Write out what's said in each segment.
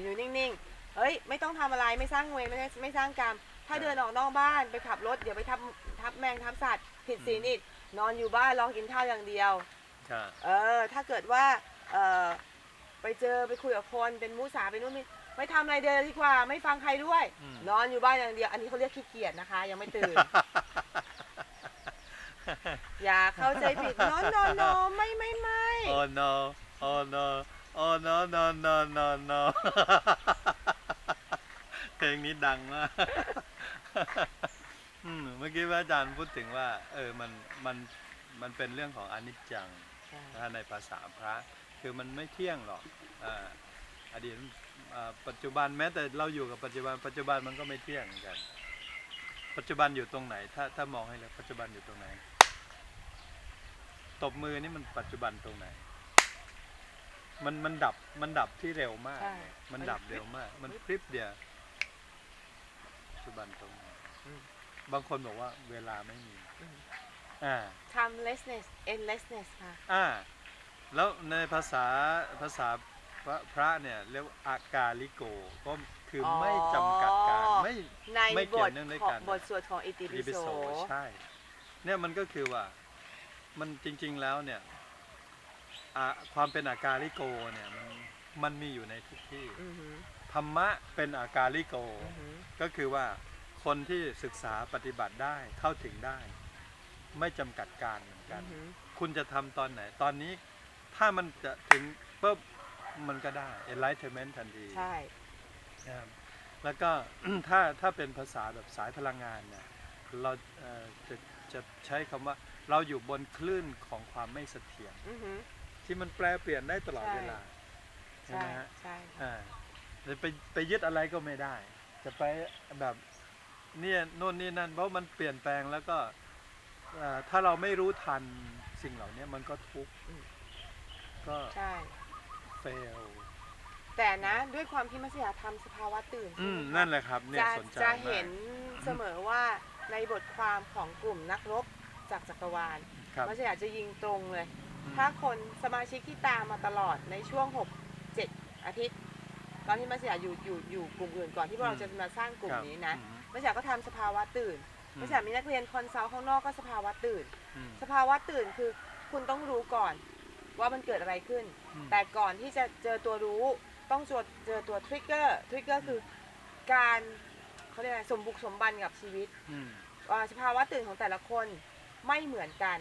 อยู่นิ่งๆ เฮ้ย ไม่ต้องทำอะไรไม่สร้างเวรไม่ได้ไม่สร้างกรรม ถ้าเดินออกนอกบ้านไปขับรถเดี๋ยวไปทับทับแมงทับสัตว์ผิดศีลอีกนอนอยู่บ้านรอกินข้าวอย่างเดียวค่ะเออ ถ้าเกิดว่าเออไปเจอไปคุยกับคนเป็นมุสาเป็นนู่นนี่ไม่ทำอะไรเดินดีกว่า ไม่ฟังใครด้วยอืมนอนอยู่บ้านอย่างเดียว อันนี้เขาเรียกขี้เกียจนะคะ ยังไม่ตื่น อย่าเข้าใจผิดนอนนอนนอนไม่ไม่ไม่ oh no oh no oh no no no no no เพลงนี้ดังมากอืมเมื่อกี้พระอาจารย์พูดถึงว่า เออมันมันมันเป็นเรื่องของอนิจจังถ้าในภาษาพระ คือมันไม่เที่ยงหรอกอ่าอดีตอ่าปัจจุบันแม้แต่เราอยู่กับปัจจุบัน ปัจจุบันมันก็ไม่เที่ยงเหมือนกัน ปัจจุบันอยู่ตรงไหน ถ้าถ้ามองให้เลยปัจจุบันอยู่ตรงไหน ตบมือนี่มันปัจจุบันตรงไหน มันมันดับมันดับที่เร็วมากใช่มันมันดับพริบเร็วมาก มันพริบเดียวปัจจุบันตรงไหนอืม บางคนบอกว่าเวลาไม่มี อืม อ่า timelessness endlessness ค่ะ อ่า แล้วในภาษาภาษาพระพระเนี่ยเรียกว่าอากาลิโก ก็คือออ ไม่จำกัดการไม่ ในไม่บเกี่ยวทเนื่องด้วยของกัน บทสวดของอิติรีปิบิโส โสใช่ เนี่ยมันก็คือว่า มันจริง ๆ แล้วเนี่ย อ่าความเป็นอากาลิโกเนี่ยมันมันมีอยู่ในทุกที่อือหือธรรมะเป็นอากาลิโก อือหือก็คือว่าคนที่ศึกษาปฏิบัติได้เข้าถึงได้ ไม่จำกัดการเหมือนกัอืน อหือคุณจะทำตอนไหน ตอนนี้ถ้ามันจะถึงปุ๊บมันก็ได้ enlightenment ทันทีใช่ นะครับแล้วก็ ถ้าถ้าเป็นภาษาแบบสายพลังงานเนี่ยเราเอ่อจะจะใช้คำว่าเราอยู่บนคลื่นของความไม่เสถียร อือหือ ที่มันแปรเปลี่ยนได้ตลอดใช่เวลาใช่ใช่ไหมฮะใช่ค่ะอ่าจะไปไปยึดอะไรก็ไม่ได้ จะไปแบบเนี่ยโน่นนี่นั่นเพราะมันเปลี่ยนแปลงแล้วก็เอ่อถ้าเราไม่รู้ทันสิ่งเหล่านี้มันก็ทุกข์ก็ใช่เฟลแต่นะด้วยความที่มัสยิดทำสภาวะตื่นอืมใช่ไหคะนั่นแหละครับเนี่ยจะสนใจจะมากเห็นเสมอว่าในบทความของกลุ่มนักรบจากจักรวาลครับมัสยิดจะยิงตรงเลยอืม ถ้าคนสมาชิกที่ตามมาตลอดในช่วง6 7อาทิตย์ ตอนที่มัสยิดอยู่อยู่อยู่กลุ่มอื่นก่อนที่พวกเราจะมาสร้างกลุ่มครับนี้นะอืมมัสยิดก็ทำสภาวะตื่นอืมมัสยิดมีนักเรียนคอนซัลท์ข้างนอกก็สภาวะตื่นอืมสภาวะตื่นคือคุณต้องรู้ก่อนว่ามันเกิดอะไรขึ้นอืมแต่ก่อนที่จะเจอตัวรู้ต้องเจอเจอตัวทริกเกอร์ทริกเกอร์คือการเขาเรียกอะไรสมบุกสมบันกับชีวิตอืมอ่าสภาวะตื่นของแต่ละคนไม่เหมือนกัน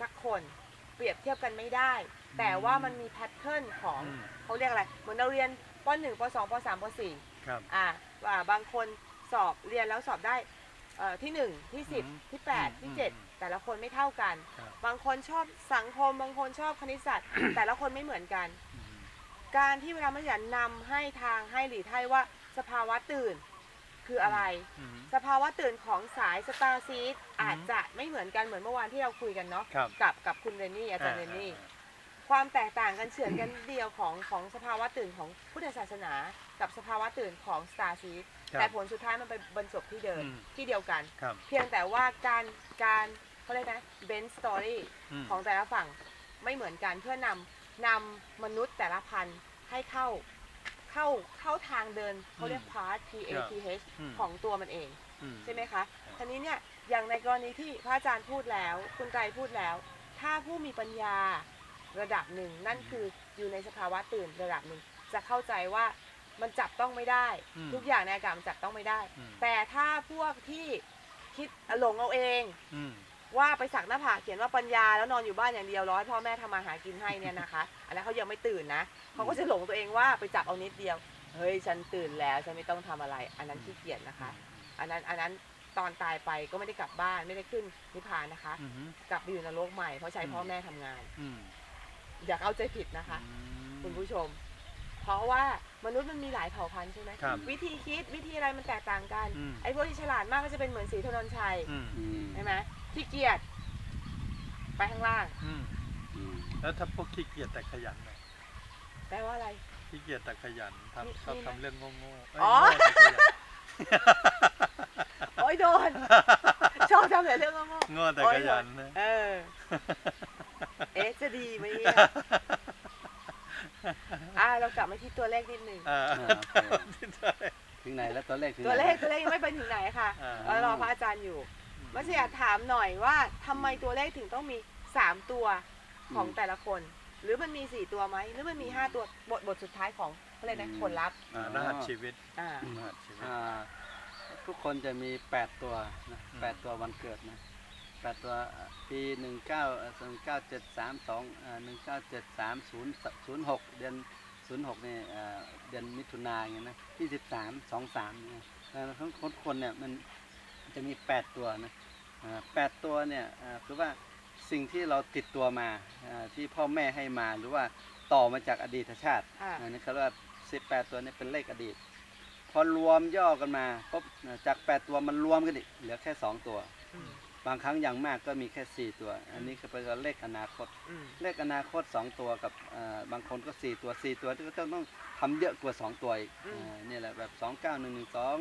สักคนเป รียบเทียบกันไม่ได้ แต่ว่ามันมีแพทเทิร์นของอืม เขาเรียกอะไรเหมือนเราเรียนป .1 ป .2 ป .3 ป .4 ครับ อ่าอ่าบางคนสอบเรียนแล้วสอบได้เอ่อที่ 1 ที่ อืม10 ที่อืม8ที่อืม 7 แต่ละคนไม่เท่ากัน ครับบางคนชอบสังคม บางคนชอบคณิตศาสตร์ แต่ละคนไม่เหมือนกัน อืม การที่เวลามันอยากนำให้ทางให้หลีให้ว่าสภาวะตื่น คืออะไร อืม สภาวะตื่นของสายสตาร์ซีดอาจจะไม่เหมือนกันเหมือนเมื่อวานที่เราคุยกันเนาะครับ กับกับคุณเรนนี่อาจารย์เรนนี่อ่าความแตกต่างกันเฉือนกันเดียวของของสภาวะตื่นของพุทธศาสนา กับสภาวะตื่นของสตาร์ซีดครับแต่ผลสุดท้ายมันไปบรรจบที่เดิมอืม ที่เดียวกัน ครับเพียงแต่ว่าการการเขาเรียกนะเบนสตอรี่มของแต่ละฝั่งไม่เหมือนกันเพื่อนำนำมนุษย์แต่ละพันธุ์ให้เข้า เข้าเข้าทางเดินเขาเรียกอืมพาร์ท P A T H อืมของตัวมันเองอืมใช่ไหมคะทีนี้เนี่ยอย่างในกรณีที่พระอาจารย์พูดแล้ว คุณไตรพูดแล้ว ถ้าผู้มีปัญญาระดับหนึ่ง นั่นคืออยู่ในสภาวะตื่นระดับหนึ่ง จะเข้าใจว่ามันจับต้องไม่ได้อืมทุกอย่างในอากาศมันจับต้องไม่ได้อืมแต่ถ้าพวกที่คิดหลงเอาเองอืม ว่าไปสักหน้าผากเขียนว่าปัญญาแล้วนอนอยู่บ้านอย่างเดียวร้อยพ่อแม่ทำมาหากินให้เนี่ยนะคะ อันนั้นเขายังไม่ตื่นนะเขาก็จะหลงตัวเองว่าไปจับเอานิดเดียว เฮ้ยฉันตื่นแล้วฉันไม่ต้องทำอะไร อันนั้นขี้เกียจนะคะ อันนั้นอันนั้นตอนตายไปก็ไม่ได้กลับบ้านไม่ได้ขึ้นนิพพานนะคะอืมกลับไปอยู่นรกใหม่เพราะใช้อืมพ่อแม่ทำงานอืมอย่าเข้าใจผิดนะคะอืมคุณผู้ชม เพราะว่ามนุษย์มันมีหลายเผ่าพันธุ์ใช่ไหมครับวิธีคิดวิธีอะไรมันแตกต่างกันอืมไอ้พวกที่ฉลาดมากก็จะเป็นเหมือนสีธนนชัยอืมอืมใช่ไหม ขี้เกียจไปข้างล่างอืมอืมแล้วถ้าพวกขี้เกียจแต่ขยันน่ะแปลว่าอะไร ขี้เกียจแต่ขยันมีทำชอบมีไหมทำเรื่องโง่ๆเยอ๋อ โง่แต่ขยัน โอ้ยโดน ชอบทำแต่เรื่องโง่โง่แต่โอ้ขยยันนะๆเออ เอ๊ะจะดีไหมเนี่ยอะเรากลับมาที่ตัวเลขนิดนึงอ่าอ่าโอเคถึงไหนแล้วตัวเลขถึงไหนตัวเลขตัวเลขยังไม่ไปถึงไหนค่ะอ่า เรารอพระอาจารย์อยู่ มัสอยากถามหน่อยว่าทำไมตัวเลขถึงต้องมีสามตัวของแต่ละคน หรือมันมีสี่ตัวไหมหรือมันมีห้าตัวบทบทสุดท้ายของอะไรยกนะผลลัพธ์อ่ารหัสชีวิตอ่ารหัสชีวิตอ่าทุกคนจะมี 8 ตัวนะอืมแปดตัววันเกิดนะแปดตัวปีหนึ่งเก้าหนึ่งเก้าเจ็ดสามสองหนึ่งเก้าเจ็ดสามศูนย์ศูนย์หกเดือนศูนย์หกเนี่ยเอ่อเดือนมิถุนาอย่างเงี้ยนะที่สิบสามสองสามเนี่ยแล้วทั้งคนคนเนี่ยมันจะมี 8 ตัวนะอ่า แปดตัวเนี่ยอ่าคือว่าสิ่งที่เราติดตัวมาอ่าที่พ่อแม่ให้มาหรือว่าต่อมาจากอดีตชาติค่ะอันนี้เขาเรียกว่าสิบแปดตัวนี้เป็นเลขอดีต พอรวมย่อกันมาปุ๊บจากแปดตัวมันรวมกันอีกเหลือแค่สองตัวอืมบางครั้งอย่างมากก็มีแค่สี่ตัว อันนี้คือเป็นเลขอนาคตอืมเลขอนาคตสองตัวกับเอ่อบางคนก็สี่ตัวสี่ตัวที่ก็ต้องต้องทำเยอะกว่าสองตัวอีกอ่านี่แหละแบบสองเก้าหนึ่งหนึ่งสอง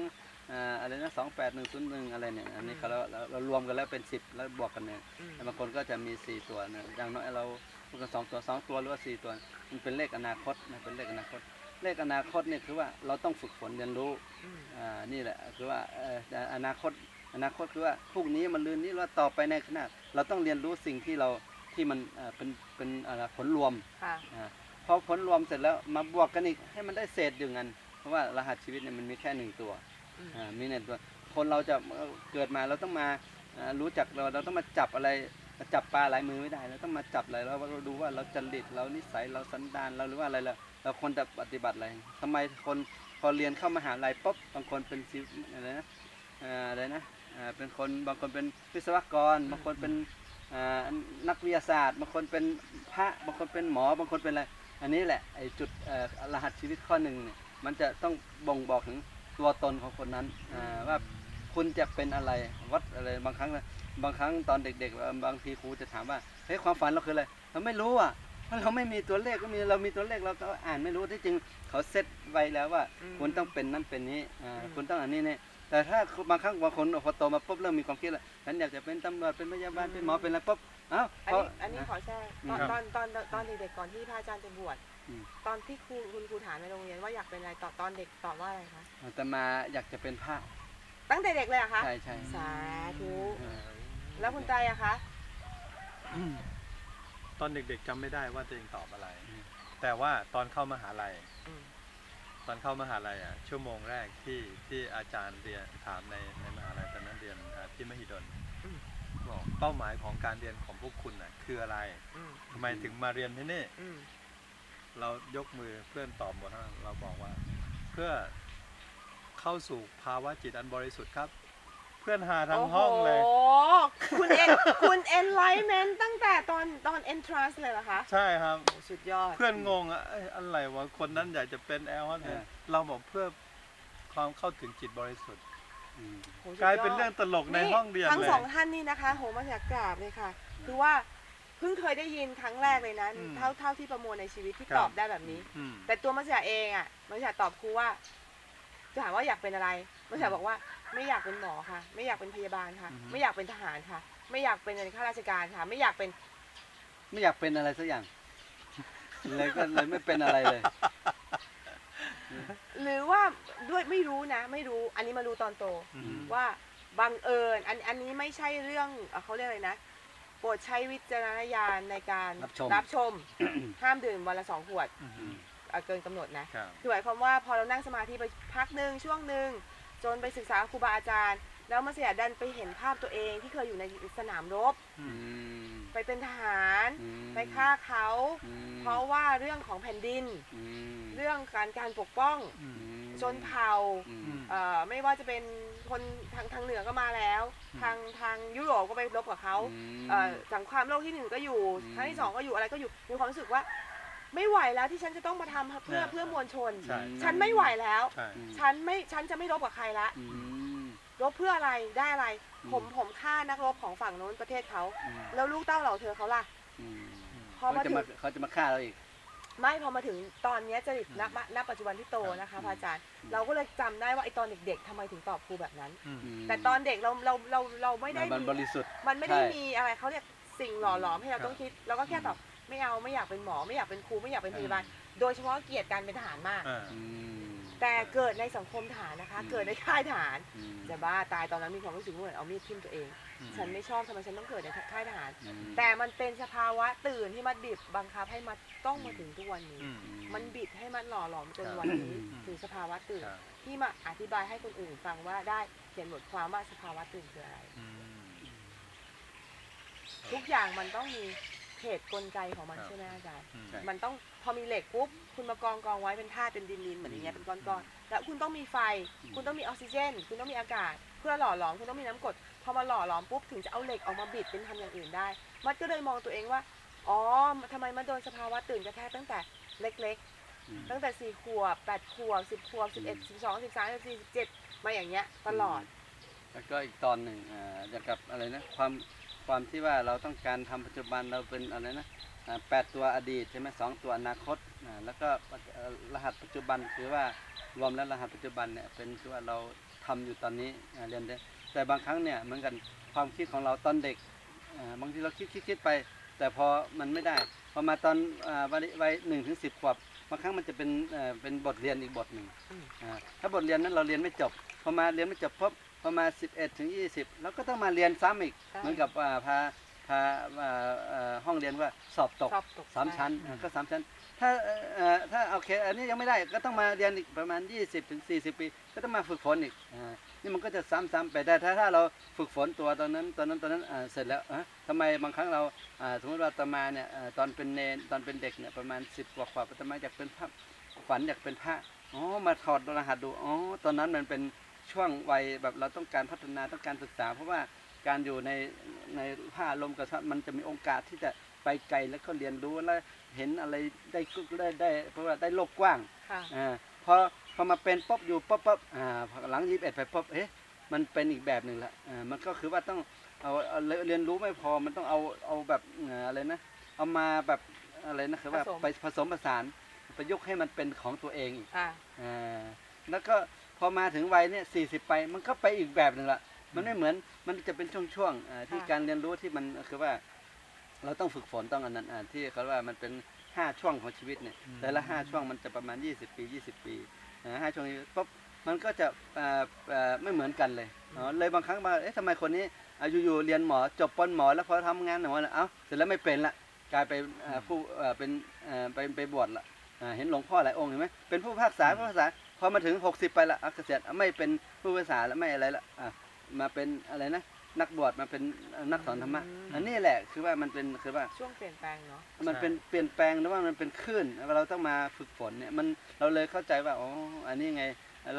อะไรนะสองแปดหนึ่งศูนย์หนึ่งอะไรเนี่ย อันนี้เขาเราเราเรารวมกันแล้วเป็นสิบแล้วบวกกันเนี่ยอืมแต่บางคนก็จะมีสี่ตัวนะอย่างน้อยเราพูดกันสองตัวสองตัวหรือว่าสี่ตัว มันเป็นเลขอนาคตนะเป็นเลขอนาคต เลขอนาคตเนี่ยคือว่าเราต้องฝึกฝนเรียนรู้อืมอ่านี่แหละคือว่าเอ่ออนาคตอนาคตคือว่าพรุ่งนี้มันลืนนี้เราต่อไปในขณะเราต้องเรียนรู้สิ่งที่เราที่มันเอ่อเป็นเป็นอะไรผลรวมค่ะอ่าพอผลรวมเสร็จแล้วมาบวกกันอีกให้มันได้เศษอยู่กันเพราะว่ารหัสชีวิตเนี่ยมันมีแค่หนึ่งตัวอื มอ่ามีหนึ่งตัวคนเราจะเกิดมาเราต้องมารู้จักเราเราต้องมาจับอะไรจับปลาหลายมือไม่ได้เราต้องมาจับอะไรเราดูว่าเราจริตเรานิสัยเราสันดานเราหรือว่าอะไรเราเราควรจะปฏิบัติอะไรทำไมคนพอเรียนเข้ามหาลัยปุ๊บบางคนเป็นซิอะไรนะอะไรนะเป็นคนบางคนเป็นวิศวกร บางคนเป็นนักวิทยาศาสตร์ บางคนเป็นพระบางคนเป็นหมอบางคนเป็นอะไรอันนี้แหละไอ้จุดรหัสชีวิตข้อหนึ่งเนี่ยมันจะต้องบ่งบอกถึง ตัวตนของคนนั้นอ่าว่าคุณจะเป็นอะไรวัดอะไรบางครั้งนะบางครั้งตอนเด็กๆเอ่อบางทีครูจะถามว่าเฮ้ยความฝันเราคืออะไรเราไม่รู้อะเพราะเราไม่มีตัวเลขก็มีเรามีตัวเลขเราก็อ่านไม่รู้ที่จริงเขาเซตไว้แล้วว่าอืมคุณต้องเป็นนั่นเป็นนี้อ่าอืมคุณต้องอันนี้เนี่ยแต่ถ้าบางครั้งบางคนพอโตมาปุ๊บเริ่มมีความคิดแล้วฉันอยากจะเป็นตำรวจเป็นพยาบาลเป็นหมอเป็นอะไรปุ๊บเอ้าอันเพราะนี้อันนี้ขอแทรกอืตมอนครับตอนตอนตอนเด็กๆก่อนที่พระอาจารย์จะบวชอืม ตอนที่ครูคุณครูถามในโรงเรียนว่าอยากเป็นอะไรตอนตอนเด็กตอบว่าอะไรคะแต่มาอยากจะเป็นพระตั้งแต่เด็กเลยเหรอะคะใช่ใช่สาธุเออแล้วคุณใจอะคะตอนเด็กๆจำไม่ได้ว่าตัวเองตอบอะไร แต่ว่าตอนเข้ามหาลัย อืมตอนเข้ามหาลัยอะชั่วโมงแรกที่ที่อาจารย์เรียนถามในในมหาลัยตอนนั้นเรียนอ่าที่มหิดลบอกเป้าหมายของการเรียนของพวกคุณน่ะคืออะไรอืมทำไมถึงมาเรียนที่นี่อืม เรายกมือเพื่อนตอบหมดทั้งนั้นเราบอกว่า เพื่อเข้าสู่ภาวะจิตอันบริสุทธิ์ครับ เพื่อนหาทั้งห้องเลย โอ้โหคุณเอ็นคุณเอ็นไลท์เมนตั้งแต่ตอนตอน entrance เลยเหรอคะ ใช่ครับโอ้สุดยอด เพื่อนงงอะเอ้ยอะไรวะคนนั้นอยากจะเป็นแอลฮอตเนี่ยเราบอกเพื่อความเข้าถึงจิตบริสุทธิ์ อืม โหสุดกลายเป็นเรื่องตลกในห้องเรียนทั้งเลย สองท่านนี่นะคะ โหมาจากกราบเลยค่ะ คือว่า เพิ่งเคยได้ยินครั้งแรกเลยนะอืมเท่าเท่าที่ประมวลในชีวิตที่ครับ ตอบได้แบบนี้ อืม แต่ตัวมัสยาเองอะมัสยาตอบครูว่าจะถามว่าอยากเป็นอะไรมัสยาบอกว่าไม่อยากเป็นหมอค่ะ ไม่อยากเป็นพยาบาลค่ะ อือฮึ ไม่อยากเป็นทหารค่ะ ไม่อยากเป็นข้าราชการค่ะ ไม่อยากเป็นไม่อยากเป็นอะไรสักอย่างเลยก็เลยไม่เป็นอะไรเลย หรือว่าด้วยไม่รู้นะ ไม่รู้อันนี้มารู้ตอนโต อืม ว่าบังเอิญอันอันนี้ไม่ใช่เรื่องเอ่อเขาเรียกอะไรนะ โปรดใช้วิจารณญาณในการรับชมรับชม ห้ามดื่มวันละสองขวดอืมเอ่อเกินกำหนดนะ ครับ คือหมายความว่าพอเรานั่งสมาธิไปพักหนึ่งช่วงหนึ่งจนไปศึกษาครูบาอาจารย์ แล้วมาเสียดันไปเห็นภาพตัวเองที่เคยอยู่ในสนามรบ อือืมมไปเป็นทหาร อืมไปฆ่าเขา อืมเพราะว่าเรื่องของแผ่นดิน อืมเรื่องการการปกป้องอืมชนเผ่าอืมอืมเอ่อไม่ว่าจะเป็น คนทางทางเหนือก็มาแล้วอืมทางทางยุโรปก็ไปรบกับเขาอืมเอ่อสังความโลกที่หนึ่งก็อยู่อืมครั้งที่สองก็อยู่อะไรก็อยู่มีความรู้สึกว่า ไม่ไหวแล้วที่ฉันจะต้องมาทำเพื่อเนี่ยเพื่อมวลชน ใช่ ฉันไม่ไหวแล้ว ใช่อืมฉันไม่ฉันจะไม่รบกับใครละอืม รบเพื่ออะไรได้อะไร อืม ผมผมฆ่านักรบของฝั่งโน้นประเทศเขา อืมแล้วลูกเต้าเหล่าเธอเขาล่ะ อืมพอเขามาจะถึงมาเขาจะมาฆ่าเราอีก ไม่พอมาถึงตอนเนี้ยจริตณอืมณปัจจุบันที่โตนะคะอืมพระอาจารย์อืมเราก็เลยจำได้ว่าไอตอนเด็กๆทำไมถึงตอบครูแบบนั้น อืมมแต่ตอนเด็กเราเราเราเราไม่ได้มันมี บริสุทธิ์ มันไม่ได้ใช่มีอะไรเขาเรียกสิ่งหล่อหลอมให้เราครับต้องคิดเราก็แค่ตอบไม่เอาไม่อยากเป็นหมอ ไม่อยากเป็นครูไม่อยากเป็นพยาบาลอืมโดยเฉพาะเกลียดการเป็นทหารมาก อ่า อืม แต่เกิดในสังคมทหารนะคะ อืม เกิดในค่ายทหารอืมจะบ้าตายตอนนั้นมีความรู้สึกว่าเหมือนเอามีดทิ่มตัวเองอืม ฉันไม่ชอบทำไมฉันต้องเกิดในค่ายทหารอืมแต่มันเป็นสภาวะตื่นที่มันบีบบังคับให้มันต้องมาถึงทุกวันนี้อืมมันบิดให้มันหล่อหลอมจนครับวันนี้อืมถึงสภาวะตื่นครับที่มาอธิบายให้คนอื่นฟังว่าได้เขียนบทความว่าสภาวะตื่นคืออะไรอืมทุกอย่างมันต้องมีเหตุกลไกของมันครับใช่ไหมอาจารย์อืมใช่มันต้องพอมีเหล็กปุ๊บคุณมากองกองไว้เป็นธาตุเป็นดินดินเหมือนอย่างเงี้ยเป็นก้อนๆ แล้วคุณต้องมีไฟ คุณต้องมีออกซิเจน คุณต้องมีอากาศ เพื่อหล่อหลอมคุณต้องมีน้ำกรด พอมาหล่อหลอมปุ๊บถึงจะเอาเหล็กออกมาบิดเป็นทำอย่างอื่นได้ มันก็เลยมองตัวเองว่า อ๋อทำไมมันโดนสภาวะตื่นกระแทกตั้งแต่เล็กอืมๆตั้งแต่สี่ขวบแปดขวบสิบขวบสิบเอ็ดสิบสองสิบสามสิบสี่สิบเจ็ดมาอย่างเงี้ยตลอด แล้วก็อีกตอนหนึ่งอ่าอย่างกับอะไรนะความความที่ว่าเราต้องการทำปัจจุบันเราเป็นอะไรนะอ่าแปดตัวอดีตใช่ไหมสองตัวอนาคตอ่าแล้วก็เอ่อรหัสปัจจุบันคือว่ารวมแล้วรหัสปัจจุบันเนี่ยเป็นคือว่าเราทำอยู่ตอนนี้อ่าเรียนได้ แต่บางครั้งเนี่ยเหมือนกันความคิดของเราตอนเด็กอ่าบางทีเราคิดคิดคิดไป แต่พอมันไม่ได้พอมาตอนอ่าวัยวัยหนึ่งถึงสิบขวบบางครั้งมันจะเป็นเอ่อเป็นบทเรียนอีกบทหนึ่งอืมอ่าถ้าบทเรียนนั้นเราเรียนไม่จบพอมาเรียนไม่จบปุ๊บพอมา 11ถึง20 แล้วก็ต้องมาเรียนซ้ำอีกใช่เหมือนกับอ่าพาพาอ่าเอ่อห้องเรียนว่าสอบตกชอบตกสามชั้นอ่าก็สามชั้น ถ้าเอ่อเอ่อถ้าโอเคอันนี้ยังไม่ได้ก็ต้องมาเรียนอีกประมาณ 20ถึง40 ปี ก็ต้องมาฝึกฝนอีกอ่า นี่มันก็จะซ้ำๆไปได้ถ้าถ้าเราฝึกฝนตัวตอนนั้นตอนนั้นตอนนั้นอ่าเสร็จแล้วอะทำไมบางครั้งเราอ่าสมมติว่าอาตมาเนี่ยอ่าตอนเป็นเนนตอนเป็นเด็กเนี่ยประมาณ10กว่าขวบอาตมาอยากเป็นพระฝันอยากเป็นพระอ๋อมาถอดรหัสดูอ๋อตอนนั้นมันเป็นช่วงวัยแบบเราต้องการพัฒนาต้องการศึกษา เพราะว่าการอยู่ในในผ้าลมกระทะมันจะมีโอกาสที่จะไปไกลแล้วก็เรียนรู้และเห็นอะไรได้ได้ได้เพราะว่าได้โลกกว้างค่ะอ่าพอ พอมาเป็นป๊บอยู่ป๊บป๊บอ่าพอหลังยี่สิบเอ็ดไปป๊บเอ๊ะมันเป็นอีกแบบหนึ่งละอ่ามันก็คือว่าต้องเอาเอาเรียนรู้ไม่พอมันต้องเอาเอาแบบอ่าอะไรนะ เอามาแบบอะไรนะคือว่าผสมไปผสมผสานประยุกต์ให้มันเป็นของตัวเองอีกอ่าอ่าแล้วก็พอมาถึงวัยเนี่ยสี่สิบไป มันก็ไปอีกแบบหนึ่งละมันไม่เหมือนมันจะเป็นช่วงๆอ่าที่การเรียนรู้ที่มันคือว่า เราต้องฝึกฝนต้องอันนั้นอ่าที่เขาว่ามันเป็นห้าช่วงของชีวิตเนี่ยอืมแต่ละห้าช่วงมันจะประมาณ20ปี20ปีนะ ห้าช่วงนี้ปุ๊บมันก็จะอ่าอ่าไม่เหมือนกันเลยอ๋อเลยบางครั้งมาเอ๊ะทำไมคนนี้อายุอยู่ๆเรียนหมอจบปนหมอแล้วพอทำงานหมอเอ้าเสร็จแล้วไม่เป็นละกลายไปอ่าผู้อ่าเป็นอ่าไปไปบวชละอ่าเห็นหลวงพ่อหลายองค์เห็นไหมเป็นผู้พิพากษาผู้พิพากษาพอมาถึง 60 ไปละอะเกษียณอะไม่เป็นผู้พิพากษาแล้วไม่อะไรละอะมาเป็นอะไรนะ นักบวชมาเป็นนักสอนธรรมะอันนี้แหละคือว่ามันเป็นคือว่าช่วงเปลี่ยนแปลงเนาะมันเป็นเปลี่ยนแปลงหรือว่ามันเป็นคลื่นเราต้องมาฝึกฝนเนี่ยมันเราเลยเข้าใจว่าอ๋ออันนี้ไง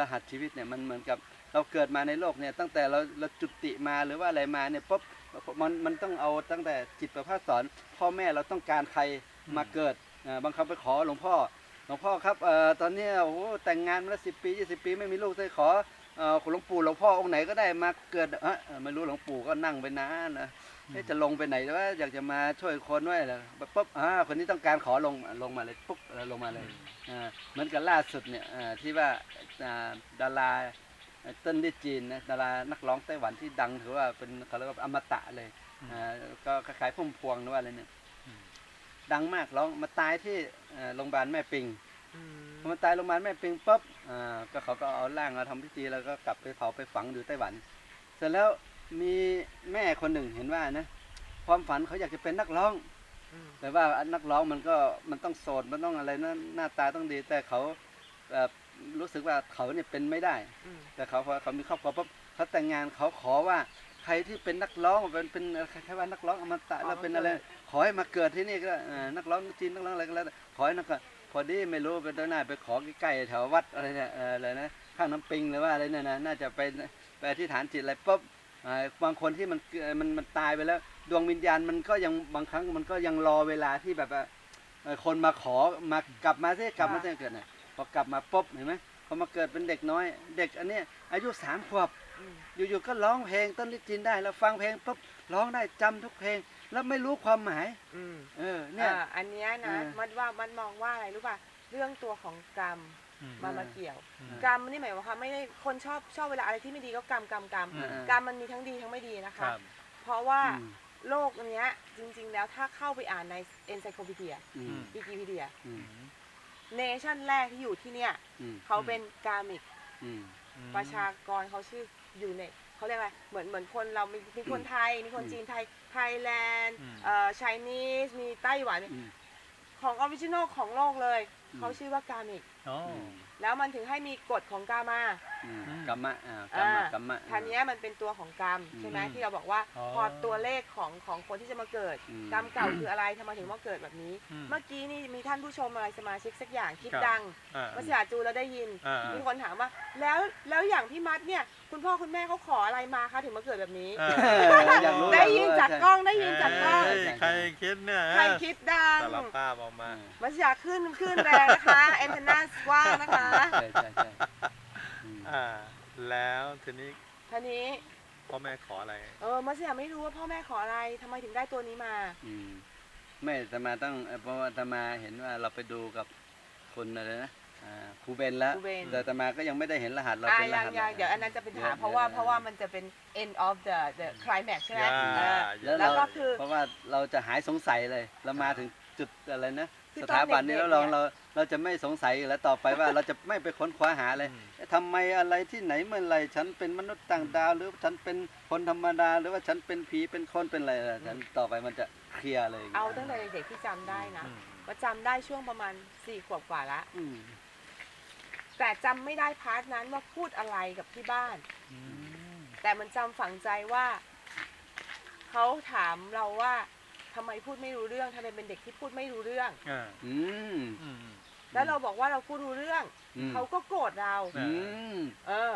รหัสชีวิตเนี่ยมันเหมือนกับเราเกิดมาในโลกเนี่ยตั้งแต่เราเราจุติมาหรือว่าอะไรมาเนี่ยปุ๊บมันมันต้องเอาตั้งแต่จิตประภาสสอน พ่อแม่เราต้องการใครมาเกิดอ่าบางครั้งไปขอหลวงพ่อหลวงพ่อครับเอ่อตอนเนี้ยโอ้โหแต่งงานมาแล้วสิปียี่สิบปีไม่มีลูกเลยขอเอ่อ หลวงปู่หลวงพ่อองค์ไหนก็ได้มาเกิดเออเออไม่รู้หลวงปู่ก็นั่งไปนานนะเอ๊ะจะลงไปไหนแต่ว่าอยากจะมาช่วยคนด้วยเหรอแบบปุ๊บอ่าคนนี้ต้องการขอลงอะลงมาเลยปุ๊บแล้วลงมาเลยอ่าเหมือนกับล่าสุดเนี่ยอ่าที่ว่าอ่าดาราเต้นที่จีนนะดารานักร้องไต้หวันที่ดังถือว่าเป็นเขาเรียกว่าอมตะเลยอ่าก็คล้ายๆพุ่มพวงหรือว่าอะไรเนี่ยอืมดังมากร้องมาตายที่อ่าโรงพยาบาลแม่ปิงอืมพอมาตายโรงพยาบาลแม่ปิงปุ๊บ อ่าก็เขาก็เอาร่างมาทำพิธีแล้วก็กลับไปเผาไปฝังอยู่ไต้หวัน เสร็จแล้วมีแม่คนหนึ่งเห็นว่านะความฝันเขาอยากจะเป็นนักร้อง แต่ว่านักร้องมันก็มันต้องโสดมันต้องอะไรนะหน้าตาต้องดี แต่เขาเอ่อรู้สึกว่าเขาเนี่ยเป็นไม่ได้ แต่เขาพอเขามีครอบครัวปุ๊บเขาแต่งงานเขาขอว่าใครที่เป็นนักร้องเป็นเป็นคล้ายๆว่านักร้องอมตะแล้วเป็นอะไรขอให้มาเกิดที่นี่ก็นักร้องจีนนักร้องอะไรก็แล้วแต่ขอให้นัก พอดีไม่รู้เป็นตัวหน้าไปขอใกล้ๆแถววัดอะไรเนี่ยอะไรนะข้างน้ำปิงหรือว่าอะไรเนี่ยนะน่าจะไปไปอธิษฐานจิตอะไรปุ๊บบางคนที่มันมันมันตายไปแล้ว ดวงวิญญาณมันก็ยังบางครั้งมันก็ยังรอเวลาที่แบบคนมาขอมากลับมาสิกลับมาสิเกิดน่ะพอกลับมาปุ๊บเห็นไหมพอมาเกิดเป็นเด็กน้อย เด็กอันนี้อายุสามขวบอยู่ๆก็ร้องเพลงต้นลิจินได้แล้วฟังเพลงปุ๊บร้องได้จำทุกเพลง แล้วไม่รู้ความหมาย อืมเออเนี่ย อ่าอันเนี้ยนะเออมันว่ามันมองว่าอะไรรู้ป่ะเรื่องตัวของกรรมอืม มาเออมาเกี่ยว อืม กรรมนี่หมายความไม่ได้คนชอบชอบเวลาอะไรที่ไม่ดีก็กรรมกรรมกรรมอืมกรรมมันมีทั้งดีทั้งไม่ดีนะคคะ รับ เพราะว่าอืมโลกอันเนี้ยจริง ๆ แล้วถ้าเข้าไปอ่านใน encyclopedia อืม wikipedia อือืมมเนชั่นแรกที่อยู่ที่เนี่ยอืมเขาเป็นกามิกอืมประชากรเขาชื่ออยู่ในเขาเรียกอะไรเหมือนเหมือนคนเรามีมีคนไทยมีคนอืมจีนไทย ไทยแลนด์อืม เอ่อไชนีสมีไต้หวันอืม ของออริจินอลของโลกเลย อืม เขาชื่อว่ากามิก อ๋ออืมแล้วมันถึงให้มีกฎของกามา อืมอืมกัมมะอ่ากัมมะอ่ากัมมะ คันนี้ยมันเป็นตัวของกรรมอืมใช่ไหมที่เราบอกว่าอ๋อพอตัวเลขของของคนที่จะมาเกิด อืมกรรมเก่าคืออะไรทำไมถึงมาเกิดแบบนี้ อืมเมื่อกี้นี่มีท่านผู้ชมอะไรสมาชิกสักอย่างคลิปครับ ดังอ่ามัสยาจูแล้วได้ยิน อ่ามีมีคนถามว่า แล้วแล้วอย่างพี่มัดเนี่ย คุณพ่อคุณแม่เขาขออะไรมาคะถึงมาเกิดแบบนี้ อ่าเอออยากรู้ได้ยินจากกล้องได้ยินจากกล้องเฮ้ยใครคิดเนี่ยใครคิดดัง สารภาพออกมา มัสยาขึ้นขึ้นแรงนะคะ แอนเทนาสว่างนะคะ ใช่ใช่ใช่ อืมอ่า แล้วทีนี้ทีนี้พ่อแม่ขออะไร เออมัสยาไม่รู้ว่าพ่อแม่ขออะไรทำไมถึงได้ตัวนี้มา อืมไม่แต่มาต้องเอ่อเพราะว่าอาตมาเห็นว่าเราไปดูกับคนอะไรนะอ่าครูเบนแล้วครูเบน แต่อาตมาก็ยังไม่ได้เห็นรหัสเราอ่าเป็นรยังหัสยังอะไรเดี๋ยวอันนั้นจะเป็นถามดี๋ยเพราะว่าดี๋ยเพราะว่ามันจะเป็น end of the the climax ใช่ไหมอ่า เออ แล้วแล้วเราก็คือ เพราะว่าเราจะหายสงสัยเลย เรามาถึงจุดอะไรนะคือ สตอนถาบันนี้เด็กๆแล้วเราเนี่ยเราเราจะไม่สงสัยอีกแล้วต่อไปว่าเราจะไม่ไปค้นคว้าหาเลยอืมเอ๊ะทำไมอะไรที่ไหนเมื่อไหรฉันเป็นมนุษย์ต่างดาว หรือฉันเป็นคนธรรมดา หรือว่าฉันเป็นผีเป็นคนเป็นอะไรล่ะฉันต่อไปมันจะเคลียร์เลยเอาตั้งแต่เด็กๆที่จำได้นะอืมประจำได้ช่วงประมาณสี่ขวบกว่าละอืมแต่จำไม่ได้พาร์ทนั้นว่าพูดอะไรกับที่บ้านอืมแต่มันจำฝังใจว่าเขาถามเราว่า ทำไมพูดไม่รู้เรื่องทำไมเป็นเด็กที่พูดไม่รู้เรื่อง อ่าอืมอืม แล้วเราบอกว่าเราพูดรู้เรื่อง อืมเขาก็โกรธเรา อืมเออ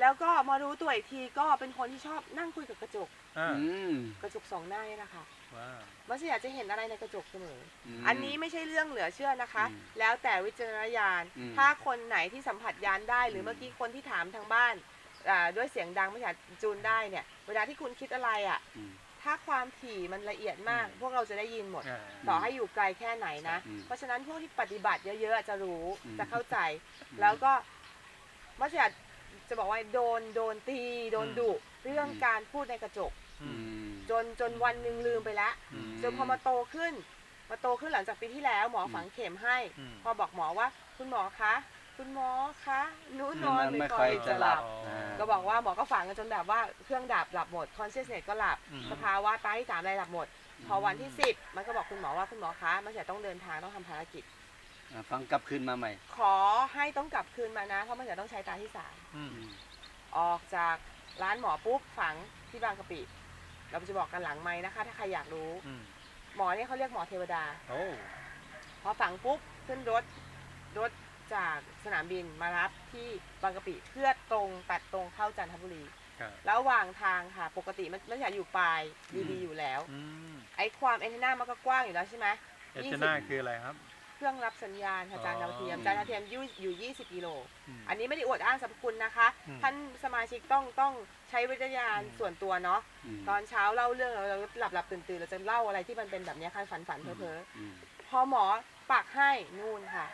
แล้วก็มารู้ตัวอีกทีก็เป็นคนที่ชอบนั่งคุยกับกระจก อ่าอืมกระจกสองหน้านี่แหละค่ะว้าวมัสยาจะเห็นอะไรในกระจกเสมอมอันนี้ไม่ใช่เรื่องเหลือเชื่อนะคะ อืมแล้วแต่วิจารณญาณ อืมถ้าคนไหนที่สัมผัสยานได้ หรือมเมื่อกี้คนที่ถามทางบ้านอ่าด้วยเสียงดังไม่ใช่จูนได้เนี่ย เวลาที่คุณคิดอะไรอะ อืม ถ้าความถี่มันละเอียดมาก พวกเราจะได้ยินหมดอ่าต่อให้อยู่ไกลแค่ไหนนะอืมเพราะฉะนั้นพวกที่ปฏิบัติเยอะๆจะรู้อืมจะเข้าใจ แล้วก็มัสยาจะบอกว่าโดนโดนตีโดนดุเรื่องการพูดในกระจกอือืมมจนจนวันหนึ่งลืมไปแล้วอืมจนพอมาโตขึ้นมาโตขึ้นหลังจากปีที่แล้วหมอฝังเข็มให้อืมพอบอกหมอว่า คุณหมอคะ คุณหมอคะหนูนอนมันไม่ไม่ค่ค่ออยยจะจะหหลัลับบอ่าก็บอกว่าหมอก็ฝังกันจนแบบว่าเครื่องดับหลับหมด consciousness ก็หลับอืมสภาวะตาที่สามอะไรหลับหมด พอวันที่สิบมันก็บอกคุณหมอว่าคุณหมอคะมันจะต้องเดินทางต้องทำภารกิจอ่าฟังกลับคืนมาใหม่ ขอให้ต้องกลับคืนมานะ เพราะมันจะต้องใช้ตาที่สามอืมอืมออกจากร้านหมอปุ๊บฝังที่บางกะปิ เราจะบอกกันหลังไหมค์นะคะ ถ้าใครอยากรู้อืมหมอเนี่ยเขาเรียกหมอเทวดาโอ้พอฝังปุ๊บขึ้นรถรถ จากสนามบินมารับที่บางกะปิเพื่อตรงตัดตรงเข้าจันทบุรี ครับแล้วระหว่างทางค่ะปกติมันมันอยากอยู่ปลายดีๆอยู่แล้ว อืมไอ้ความแอนเทนามันก็กว้างอยู่แล้วใช่ไหม เอเจน่าคืออะไรครับ เครื่องรับสัญญาณค่ะจานดาวเทียมอ๋อ จานดาวเทียมอยู่อยู่ 20 กิโลอืมอันนี้ไม่ได้อวดอ้างสรรพคุณนะคะ อืม ท่านสมาชิกต้องต้องใช้วิจารณญาณอืมส่วนตัวเนาะอืมตอนเช้าเล่าเรื่องเราเราหลับหลับตื่นตื่นเราจะเล่าอะไรที่มันเป็นแบบเนี้ยค่ะฝันฝันเพ้อเพ้ออืมพอหมอปักให้นู่นค่ะ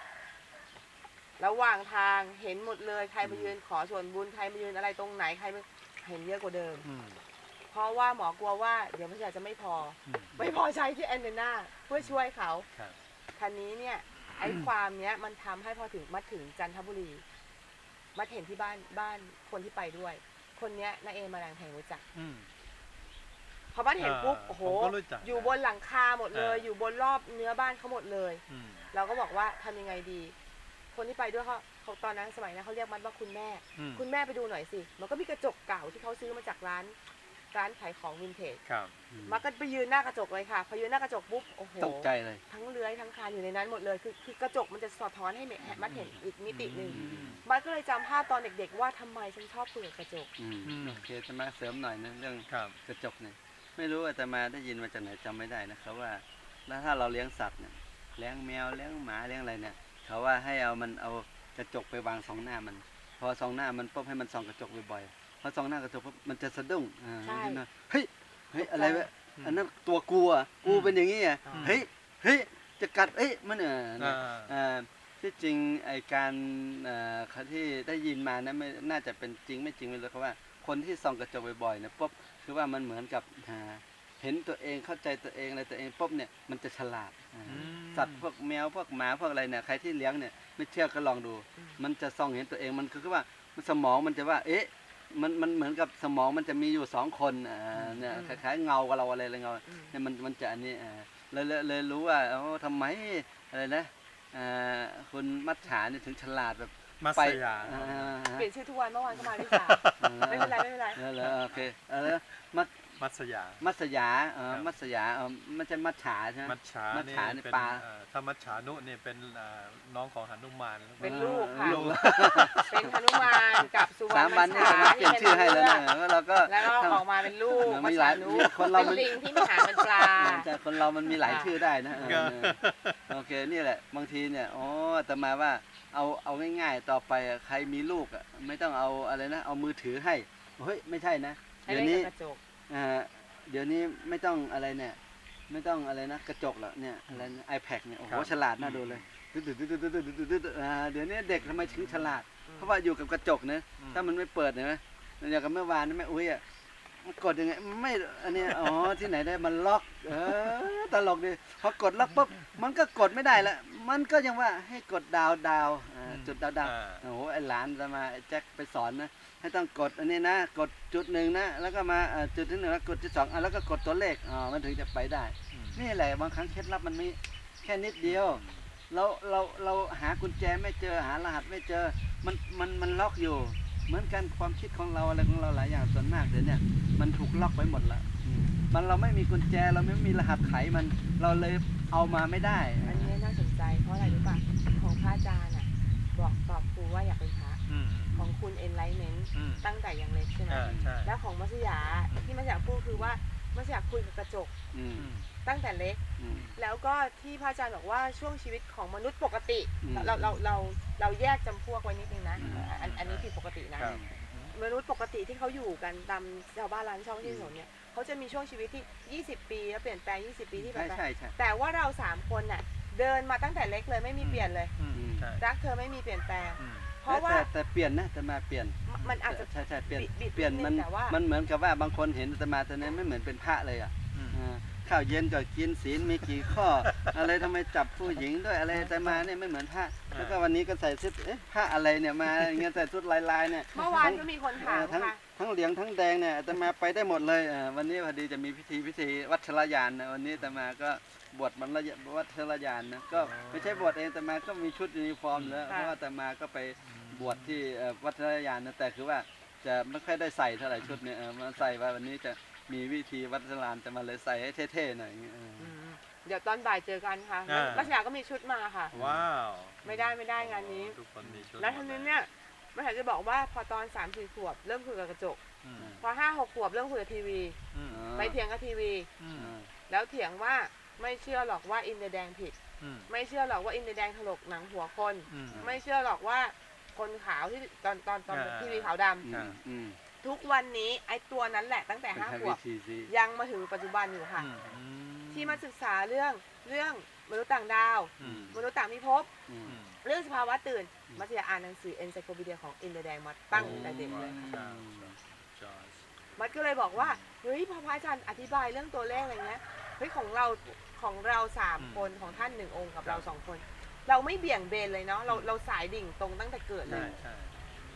ระหว่างทางเห็นหมดเลยใครมายืนขอส่วนบุญใครมายืนอะไรตรงไหนใครมาเห็นเยอะกว่าเดิม อืม เพราะว่าหมอกลัวว่าเดี๋ยวมันจะไม่พออืมไม่พอใช้ที่แอนเทนาเพื่อช่วยเขาครับ คันนี้เนี่ยไอ้ความเนี้ยมันทำให้พอถึงมาถึงจันทบุรี มาเห็นที่บ้านบ้านคนที่ไปด้วย คนเนี้ยนาเอมาแรงแพงรู้จัก อืม พอบ้านเห็นปุ๊บอ่าโอ้โห ผมก็รู้จักอยู่บนหลังคาหมดเลย อ่า อยู่บนรอบเนื้อบ้านเขาหมดเลย อืม เราก็บอกว่าทำยังไงดี คนที่ไปด้วยเขาเขาตอนนั้นสมัยนั้นเขาเรียกมันว่าคุณแม่ อืม คุณแม่ไปดูหน่อยสิ มันก็มีกระจกเก่าที่เขาซื้อมาจากร้าน ร้านขายของวินเทจครับมันก็ไปยืนหน้ากระจกเลยค่ะ พอยืนหน้ากระจกปุ๊บโอ้โห ตกใจเลย ทั้งเลื้อยทั้งคานอยู่ในนั้นหมดเลย คือคือกระจกมันจะสะท้อนให้เมมัดเห็นอีกมิติหนึ่งอืม มันก็เลยจำภาพตอนเด็กๆ ว่าทำไมฉันชอบคุยกับกระจก อืมอืม โอเคจะมาเสริมหน่อยนะเรื่องครับกระจกเนี่ยไม่รู้อาตมาได้ยินมาจากไหนจำไม่ได้นะครับว่า แล้วถ้าเราเลี้ยงสัตว์เนี่ยเลี้ยงแมวเลี้ยงหมาเลี้ยงอะไรเนี่ย เขาว่าให้เอามันเอากระจกไปวางสองหน้ามัน พอสองหน้ามันปุ๊บให้มันส่องกระจกบ่อยๆพอส่องหน้ากระจกปุ๊บมันจะสะดุ้งอ่าใช่มันจะเฮ้ยเฮ้ยอะไรวะอืมอันนั้นตัวกูอะกูเป็นอย่างงี้อะอืมเฮ้ยเฮ้ยจะกัดเอ้ยมันเอออ่าอ่าที่จริงไอการเอ่อที่ได้ยินมานะไม่น่าจะเป็นจริงไม่จริงไม่รู้ครับว่า คนที่ส่องกระจกบ่อยๆเนี่ยปุ๊บคือว่ามันเหมือนกับอ่าเห็นตัวเองเข้าใจตัวเองอะไรตัวเองปุ๊บเนี่ยมันจะฉลาดอ่า อืม สัตว์พวกแมวพวกหมาพวกอะไรเนี่ยใครที่เลี้ยงเนี่ยไม่เชื่อก็ลองดูอืมมันจะส่องเห็นตัวเองมันคือว่าสมองมันจะว่า เอ๊ะมันมันเหมือนกับสมองมันจะมีอยู่สองคนอ่าเนี่ยอืมคล้ายๆเงากับเราอะไรอะไรเงาอืมเนี่ยมันมันจะอันนี้อ่าเลยเลยเลยรู้ว่าโอ้ทำไมอะไรนะอ่าคุณมัจฉาเนี่ยถึงฉลาดแบบมัสไปยาอ่าเปลี่ยนชื่อทุกวันเมื่อวานก็มาที่สามไม่เป็นไรไม่เป็นไร แล้วแล้วโอเคเออมัด มัสยา มัสยาเออครับ มัสยาเออไม่ใช่มัจฉาใช่ไหม มัจฉามัจนี่ฉานี่เป็นปลา เอ่อถ้ามัจฉานุเนี่ยเป็นอ่าน้องของหนุมาน เป็นลูกค่ะ ลูก เป็นหนุมานกับสุวรสารมณวันเนี่ยเราเปลี่ยนชื่อให้แล้วนะแล้วเราก็แล้วก็ออกมาเป็นลูกเออมัมีจหลาฉายนุมีคนเราเป็นมันลิงที่ไม่หางเป็นปลา แต่คนเรามันมีหลายค่ะชื่อได้นะเออก็โอเคนี่แหละ บางทีเนี่ยอ๋อแต่มาว่าเอาเอาง่าย ๆ ต่อไปอะใครมีลูกอะไม่ต้องเอาอะไรนะ เอามือถือให้เฮ้ยไม่ใช่นะให้เดี๋ยวเล่นนี้ กับกระจกอ่า เดี๋ยวนี้ไม่ต้องอะไรเนี่ย ไม่ต้องอะไรนะกระจกหรอกเนี่ยอะไรไอแพดเนี่ยโอ้โหฉลาดน่าดูเลยดืดดืดดืดดืดดืดดืดเดี๋ยวนี้เด็กทำไมถึงฉลาด เพราะว่าอยู่กับกระจกเนะถ้ามันไม่เปิดเห็นไหมอย่างกับเมื่อวานนี่แม่อุ้ยอะกดยังไงไม่อันนี้อ๋อที่ไหนได้มันล็อก เออตลกดีพอกดล็อกปุ๊บมันก็กดไม่ได้ละมันก็ยังว่าให้กดดาวดาวจุดดาวดาวโอ้โหไอหลานจะมาแจ็คไปสอนนะ ให้ต้องกดอันนี้นะ กดจุดหนึ่งนะ แล้วก็มาเอ่อจุดที่หนึ่งแล้วกดจุดสองอะแล้วก็กดตัวเลขอ๋อมันถึงจะไปได้อืมนี่แหละบางครั้งเคล็ดลับมันมีแค่นิดเดียวเราเราเราหากุญแจไม่เจอหารหัสไม่เจอมันมันมันล็อกอยู่ เหมือนกันความคิดของเราอะไรของเราหลายอย่างส่วนมากเดี๋ยวเนี้มันถูกล็อกไว้หมดละมันเราไม่มีกุญแจเราไม่มีรหัสไขมันเราเลยเอามาไม่ได้ อันนี้น่าสนใจเพราะอะไรรู้ป่ะของพระอาจารย์อะบอกตอบครูว่าอยากเป็นพระอืม ของคุณ enlightenment อืม ตั้งแต่ยังเล็กใช่ไหมอ่าใช่ แล้วของมัสยาที่มัสยาพูดคือว่ามัสยาคุยกับกระจกอืมอืม ตั้งแต่เล็ก อืม แล้วก็ที่พระอาจารย์บอกว่าช่วงชีวิตของมนุษย์ปกติ อืมเราเราเราเราแยกจำพวกไว้นิดนึงนะอืมอันอันนี้ผิดปกตินะ ครับ มนุษย์ปกติที่เขาอยู่กันตามชาวบ้านร้านช่องที่ถนนเนี่ยเขาจะมีช่วงชีวิตที่ 20 ปีแล้วเปลี่ยนแปลง 20 ปีที่ใช่ผ่านไปใช่ใช่ แต่ว่าเราสามคนน่ะเดินมาตั้งแต่เล็กเลยไม่มีเปลี่ยนเลย อืมใช่รักเธอไม่มีเปลี่ยนแปลง อืมเพ ราะว่า แต่แต่เปลี่ยนนะแต่มาเปลี่ยนมันอาจจะใช่ใช่เปลี่ยนบิดบิดเปลี่ยนนิดนึงมันแต่ว่ามั มันเหมือนกับว่าบางคนเห็นอาตมาตอนนี้ไม่เหมือนเป็นพระเลยอะอืม อ่าข้าวเย็นก็กินศีลมีกี่ข้อ อะไรทำไมจับผู้หญิงด้วยอะไรแต่มาเนี่ยไม่เหมือนพระแล้วก็วันนี้ก็ใส่ชุดเอ๊ะพระอะไรเนี่ยมาอย่างเงี้ยใส่ชุดลายๆเนี่ย เมื่อวานก็มีคนถามเออทั้งค่ะ ทั้งเหลืองทั้งแดงเนี่ยอาตมาไปได้หมดเลยอ่าวันนี้พอดีจะมีพิธีพิธีวัชรยานนะวันนี้อาตมาก็บวชบรรยวัชรยานนะก็ไม่ใช่บวชเองอาตมาก็มีชุดยูนิฟอร์มแล้วเพราะว่าอาตมาก็ไป บวชที่เอ่อวัชรยานนะแต่คือว่าจะไม่ค่อยได้ใส่เท่าไหร่ชุดเนี่ยเออมาใส่ว่าวันนี้จะมีวิธีวัชรานจะมาเลยใส่ให้เท่ๆหน่อยอย่างเงี้ยเอออืมเดี๋ยวตอนบ่ายเจอกันค่ะอ่า ลักษณะก็มีชุดมาค่ะ ว้าวไม่ได้ไม่ได้งานนี้ ทุกคนมีชุดแล้วทีนี้เนี่ยมันอยากจะบอกว่าพอตอน3ามสี่ขวบเริ่มคุยกับกระจก อืมพอห้าหกขวบเริ่มคุยกับทีวี อืมไปเถียงกับทีวี อืมอ่าแล้วเถียงว่าไม่เชื่อหรอกว่าอินเดียแดงผิด อืมไม่เชื่อหรอกว่าอินเดียแดงถลกหนังหัวคน อืม ไม่เชื่อหรอกว่า คนขาวที่ตอนตอนตอนอ่า ทีวีขาวดำอืมอืมทุกวันนี้ไอ้ตัวนั้นแหละตั้งแต่เป็นห้าแค่ขวิวบธีสิยังมาถึงปัจจุบันอยู่ค่ะอืมที่มาศึกษาเรื่องเรื่องมนุษย์ต่างดาว อืมมนุษย์ต่างพิภพอืมอืม เรื่องสภาวะตื่นอืม มัธยาอ่านหนังสือ Encyclopedia ของอินเดียแดงมาตั้งแต่เด็กเลยค่ะใช่ใช่มัดก็เลยบอกว่าเฮ้ยพอพระอาจารย์อธิบายเรื่องตัวเลขอะไรเงี้ยเฮ้ยของเราของเราสามคนของท่านหนึ่งองค์กับเราสองคน เราไม่เบี่ยงเบนเลยเนาะเราเราสายดิ่งตรงตั้งแต่เกิดเลใช่ย ใช่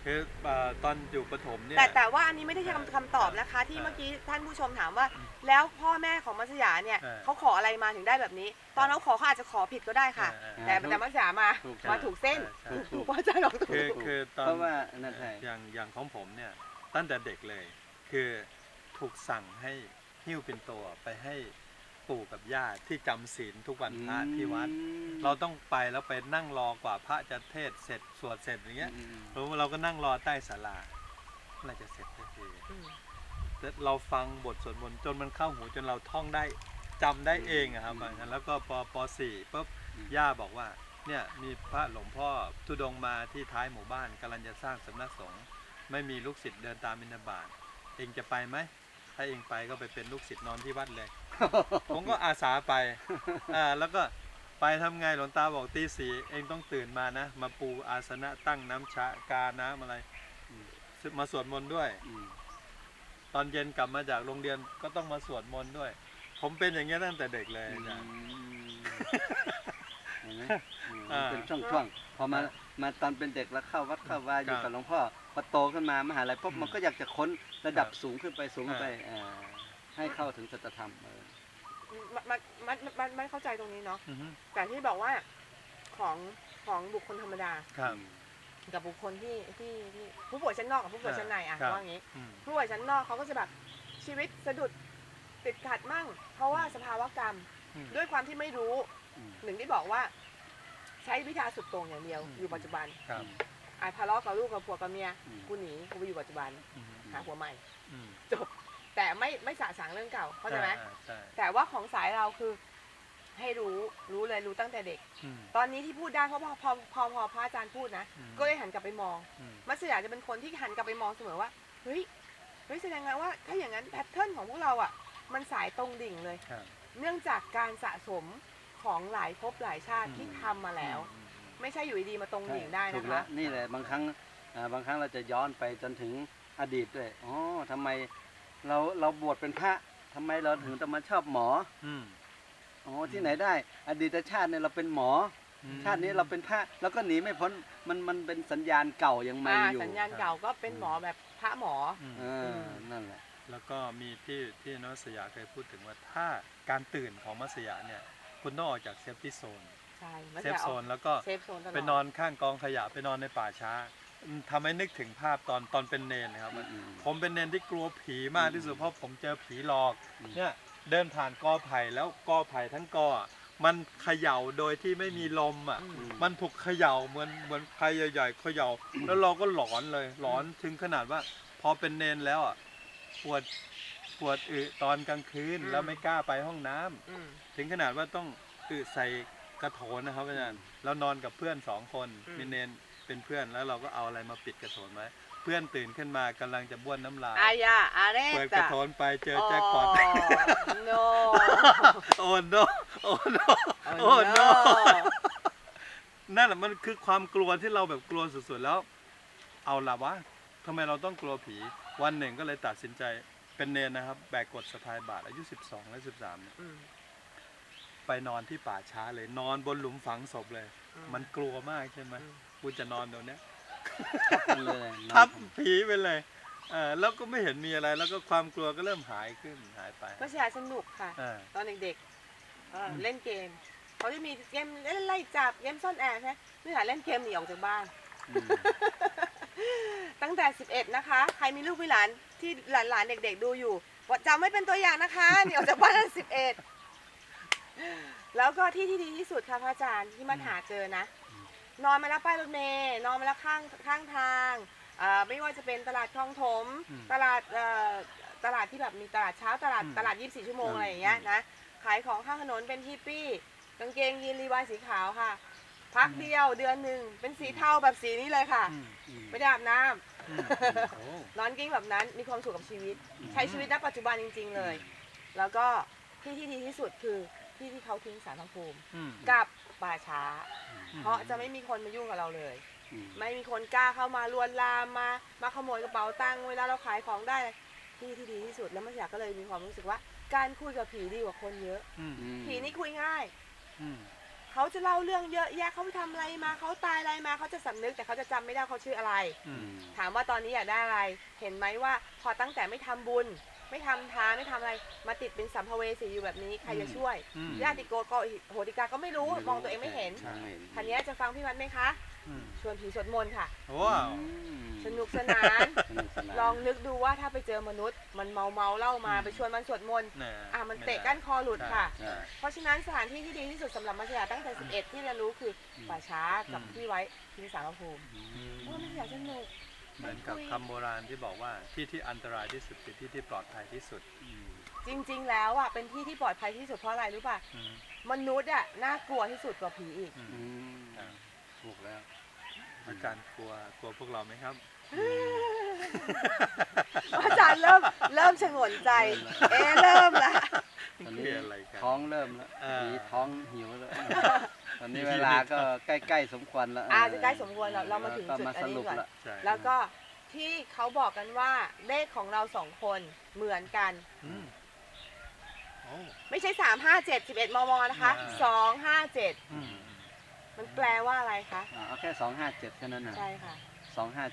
คือเอ่อตอนอยู่ประถมเนี่ย แต่แต่ว่าอันนี้ไม่ได้ใช่คำคำตอบนะคะ ที่เมื่อกี้ท่านผู้ชมถามว่า แล้วพ่อแม่ของมัสยาเนี่ยเออเขาขออะไรมาถึงได้แบบนี้ ตอนเขาขอเขาอาจจะขอผิดก็ได้ค่ะ เออแต่แต่มัสยามาถูกมาถูกเส้นใช่ ถูกใช่ถูกพ่ออาจารย์บอกถูคือกคือตอนเพราะว่านั่นใช่อย่างอย่างของผมเนี่ยตั้งแต่เด็กเลย คือถูกสั่งให้หิ้วเป็นตัวไปให้ ปู่กับย่าที่จำศีลทุกวันพระที่วัด เราต้องไปแล้วไปนั่งรอกว่าพระจะเทศน์เสร็จสวดเสร็จอย่างเงี้ยอืมแล้วเราก็นั่งรอใต้ศาลาเมื่อไหรจะเสร็จสักทีอืม แต่เราฟังบทสวดมนต์จนมันเข้าหูจนเราท่องได้จำได้เองอะครับอย่างนั้นแล้วก็ปปสี่ปุ๊บย่าบอกว่าเนี่ยมีพระหลวงพ่อทุดงค์มาที่ท้ายหมู่บ้านกำลังจะสร้างสำนักสงฆ์ไม่มีลูกศิษย์เดินตามบิณฑบาตเองจะไปไหมถ้าเองไปก็ไปเป็นลูกศิษย์นอนที่วัดเลย ผมก็อาสาไปอ่าแล้วก็ไปทำไงหลวงตาบอกตีสีเองต้องตื่นมานะ มาปูอาสนะตั้งน้ำชะกาน้ำอะไรอืมมาสวดมนต์ด้วยอืมตอนเย็นกลับมาจากโรงเรียนก็ต้องมาสวดมนต์ด้วย ผมเป็นอย่างเงี้ยตั้งแต่เด็กเลยอือาจารย์มเห็นไหมอืมอ่าเป็นช่วงๆพอมามาตอนเป็นเด็กแล้วเข้าวัดเข้าวาอยู่ครักับบหลวงพ่อพอโตขึ้นมามหาลัยปุ๊บอืมมันก็อยากจะค้น ระดับครับสูงขึ้นไปสูงขึ้นไปอ่าให้เข้าถึงสัจธรรมเออมันมันมันมันมันเข้าใจตรงนี้เนาะอือฮึแต่ที่บอกว่าของของบุคคลธรรมดาครับกับบุคคลที่ที่ที่ผู้ป่วยชั้นนอกกับผู้ป่วยชั้นในอะครับว่าอย่างนี้อืมผู้ป่วยชั้นนอกเขาก็จะแบบชีวิตสะดุดติดขัดมั่ง เพราะว่าสภาวะกรรมอืมด้วยความที่ไม่รู้อืมหนึ่งที่บอกว่า ใช้วิชาสุดโต่งอย่างเดียวอืมอยู่ปัจจุบันครับอาทะเลาะกับลูกกับผัวกับเมียอืมกูหนีกูไปอยู่ปัจจุบันอืม หาผัวใหม่อืมจบ แต่ไม่ไม่สะสางเรื่องเก่าเข้าใจไหมอ่าใช่แต่ว่าของสายเราคือให้รู้รู้เลยรู้ตั้งแต่เด็ก อืม ตอนนี้ที่พูดได้เพราะพอพอพอพอพระอาจารย์พูดนะอืม ก็เลยหันกลับไปมอง อืม มัสยาจะเป็นคนที่หันกลับไปมองเสมอว่า เฮ้ย เฮ้ยแสดงว่า ถ้าอย่างนั้นแพทเทิร์นของพวกเราอะ มันสายตรงดิ่งเลย ครับ เนื่องจากการสะสมของหลายภพหลายชาติอืม ที่ทำมาแล้ว อืม ไม่ใช่อยู่ดีๆมาตรงดิ่งได้ถูนะกแล้คะ วนี่แหละบางครั้งอ่าบางครั้งเราจะย้อนไปจนถึง อดีตด้วยอ๋อทำไมเราเราบวชเป็นพระทำไมเราถึงต้องมาชอบหมออืม อ๋อที่ไหนได้ อดีตชาติเนี่ยเราเป็นหมออืมชาตินี้เราเป็นพระแล้วก็หนีไม่พ้นมันมันเป็นสัญญาณเก่ายังมาอ่าอยู่สัญญาณเก่าก็เป็นหมอแบบพระหมอ อืม เออนั่นแหละ แล้วก็มีที่ที่นวัสยาเคยพูดถึงว่าถ้าการตื่นของมัสยาเนี่ย คุณต้องออกจากเซฟตี้โซนใช่มัสเซฟยาโซออกนแล้วก็เซฟโซนตลอดไปนอนข้างกองขยะไปนอนในป่าช้าอืม ทำให้นึกถึงภาพตอนตอนเป็นเนนนะครับ อืม ผมเป็นเนนที่กลัวผีมากที่สุดอืมเพราะผมเจอผีหลอก อืม เนี่ยเดินผ่านกอไผ่แล้วกอไผ่ทั้งกออะมันเขย่าโดยที่ไม่มีลมอะ อืม มันถูกเขย่าเหมือนเหมือนใครใหญ่ๆเขย่า แล้วเราก็หลอนเลย หลอนถึงขนาดว่า พอเป็นเนนแล้วอะปวดปวดอึตอนกลางคืนอืม แล้วไม่กล้าไปห้องน้ำอืม ถึงขนาดว่าต้องอึใส่กระโถนนะครับอาจารย์เรานอนกับเพื่อนสองคนอืม มีเนน เป็นเพื่อนแล้วเราก็เอาอะไรมาปิดกระโถนไว้ เพื่อนตื่นขึ้นมากำลังจะบ้วนน้ำลาย อายาอาเรเปิดกตาระโถนไปเจอแจ็คพอตโนโอ้โนโอ้โนโอ้โนนั่นแหละมันคือความกลัวที่เราแบบกลัวสุดๆแล้ว เอาละวะทำไมเราต้องกลัวผี วันหนึ่งก็เลยตัดสินใจเป็นเนนนะครับ แบกกดสะพายบาทอายุ 12 และ 13เนี่ยอืมไปนอนที่ป่าช้าเลย นอนบนหลุมฝังศพเลยอืมันกลัวมากใช่ไหมอืม กูจะนอนตรงเนี้ยนั่นเลยนอนทับผีไปเลยเออแล้วก็ไม่เห็นมีอะไร แล้วก็ความกลัวก็เริ่มหายขึ้นหายไปมัสยาสนุกค่ะเออตอนเด็กๆเอ่อเล่นเกมเขาจะมีเกมเล่นไล่จับเกมซ่อนแอบใช่ไหมนี่หาเล่นเกมหนีออกจากบ้านอืมตั้งแต่ 11 นะคะ ใครมีลูกมีหลานที่หลานๆเด็กๆดูอยู่ว่าจำไม่เป็นตัวอย่างนะคะหนีออกจากบ้านตั้ง11 แล้วก็ที่ที่ดีที่สุดค่ะพระอาจารย์ที่มันหาเจอนะ นอนมาแล้วป้ายรถเมย์นอนมาแล้วข้างข้างทางเอ่อไม่ว่าจะเป็นตลาดคลองถมอืมตลาดเอ่อตลาดที่แบบมีตลาดเช้าตลาดอืมตลาด 24 ชั่วโมงอืมอะไรอย่างเงี้ยนะขายของข้างถนนเป็นฮิปปี้กางเกงยีนรีวายสีขาวค่ะ พักเดียวเดือนหนึ่งเป็นสีเทาแบบสีนี้เลยค่ะอืมอืมไม่ได้อาบน้ำอืมโอ้นอนกิ้งแบบนั้นมีความสุขกับชีวิตอืมใช้ชีวิตณปัจจุบันจริง ๆ เลย แล้วก็ที่ที่ดีที่สุดคือที่ที่เขาทิ้งสารพระภูมิอืมกับป่าช้าอืม เพราะจะไม่มีคนมายุ่งกับเราเลยอืมไม่มีคนกล้าเข้ามาลวนลามมา มาขโมยกระเป๋าตังค์เวลาเราขายของได้ที่ที่ดีที่สุดแล้วมันอยากก็เลยมีความรู้สึกว่า การคุยกับผีดีกว่าคนเยอะอืมอืมผีนี่คุยง่ายอืมเขาจะเล่าเรื่องเยอะแยะเขาไปทำอะไรมาเขาตายอะไรมาเขาจะสำนึกแต่เขาจะจำไม่ได้เขาชื่ออะไรอือืมมถามว่าตอนนี้อยากได้อะไร เห็นไหมว่าพอตั้งแต่ไม่ทำบุญ ไม่ทำทานไม่ทำอะไรมาติดเป็นสัมภเวสีอยู่แบบนี้ใครจะช่วยอืมญาติโกโกโหติกาก็ไม่รู้มองตัวเองไม่เห็นใช่ไม่เห็นทันนี้จะฟังพี่วัดไหมคะอืมชวนผีสวดมนต์ค่ะว้าวอืมสนุกสนานสนุกสนาน ลองนึกดูว่าถ้าไปเจอมนุษย์ มันเมาเมาๆเล่ามาอืมไปชวนมันสวดมนต์น่ะอะมันไได้เตะก้านคอหลุดค่ะใช่เพราะฉะนั้นสถานที่ที่ดีที่สุดสำหรับมัสยาตั้งแต่ 11 ที่เรียนรู้คือป่าช้ากับอืมที่ไว้ที่สารพระภูมิอือืมมเพราะว่ามัสยาสนุก เหมือนกับคำโบราณที่บอกว่าที่ที่อันตรายที่สุดคือที่ที่ปลอดภัยที่สุดอืมจริง ๆ แล้วอะเป็นที่ที่ปลอดภัยที่สุดเพราะอะไรรู้ป่ะอืมมนุษย์อะน่ากลัวที่สุดกว่าผีอีก อืมอืมอ่าถูกแล้ว อาจารย์กลัวกลัวพวกเราไหมครับ อาจารย์เริ่มเริ่มชงนใจ เอะเริ่มละ ตอนคืนี้ออะไรกัน ท้องเริ่มแล้วเออผีท้องหิวแล้ว ตอนนี้เวลาก็ใกล้ๆสมควรแล้วอาจะใกล้สมควรแล้วเรามาถึงก็จุดมาอันสนี้รุปก่อนแล้วใช่แล้วก็ที่เขาบอกกันว่าเลขของเราสองคนเหมือนกัน อืมอ๋อไม่ใช่3 5 7 11มมนะคะอ่า2 5 7อืมมันแปลว่าอะไรคะ อ่าเอาแค่สองห้าเจ็ดแค่นั้นนะใช่ค่ะ สองห้า